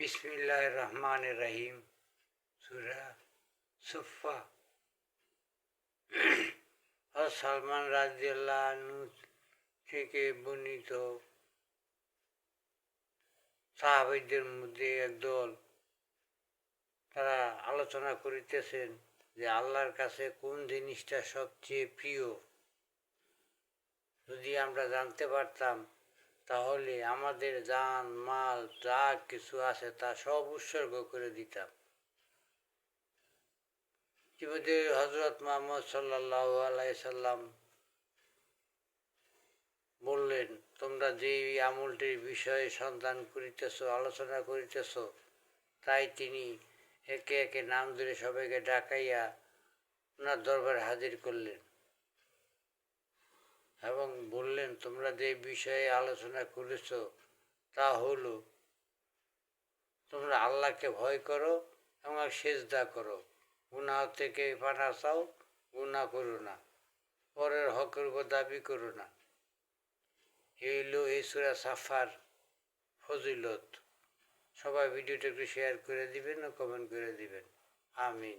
বিসমিল্লাহ রহমান রহিম সুরা সুফা সালমান রাজিয়াল্লাহ থেকে বর্ণিত সাহাবিদের মধ্যে একদল তারা আলোচনা করিতেছেন যে আল্লাহর কাছে কোন জিনিসটা সবচেয়ে প্রিয়। যদি আমরা জানতে পারতাম তাহলে আমাদের জান, মাল, যা কিছু আছে তা সব উৎসর্গ করে দিতাম। ইতিমধ্যে হজরত মোহাম্মদ সাল্লাহ আলাইসাল্লাম বললেন, তোমরা যে আমলটির বিষয়ে সন্ধান করিতেছ, আলোচনা করিতেছ, তাই তিনি একে একে নাম ধরে সবাইকে ডাকাইয়া ওনার দরবারে হাজির করলেন। বললেন, তোমরা যে বিষয়ে আলোচনা করেছ তা হলো, তোমরা আল্লাহকে ভয় করো এবং সেজদা করো। গুণা থেকে পানা চাও গুণা করো না। পরের হকের উপর দাবি করো না। এই হলো এই সুরা সাফার ফজিলত। সবাই ভিডিওটা একটু শেয়ার করে দিবেন ও কমেন্ট করে দিবেন। আমিন।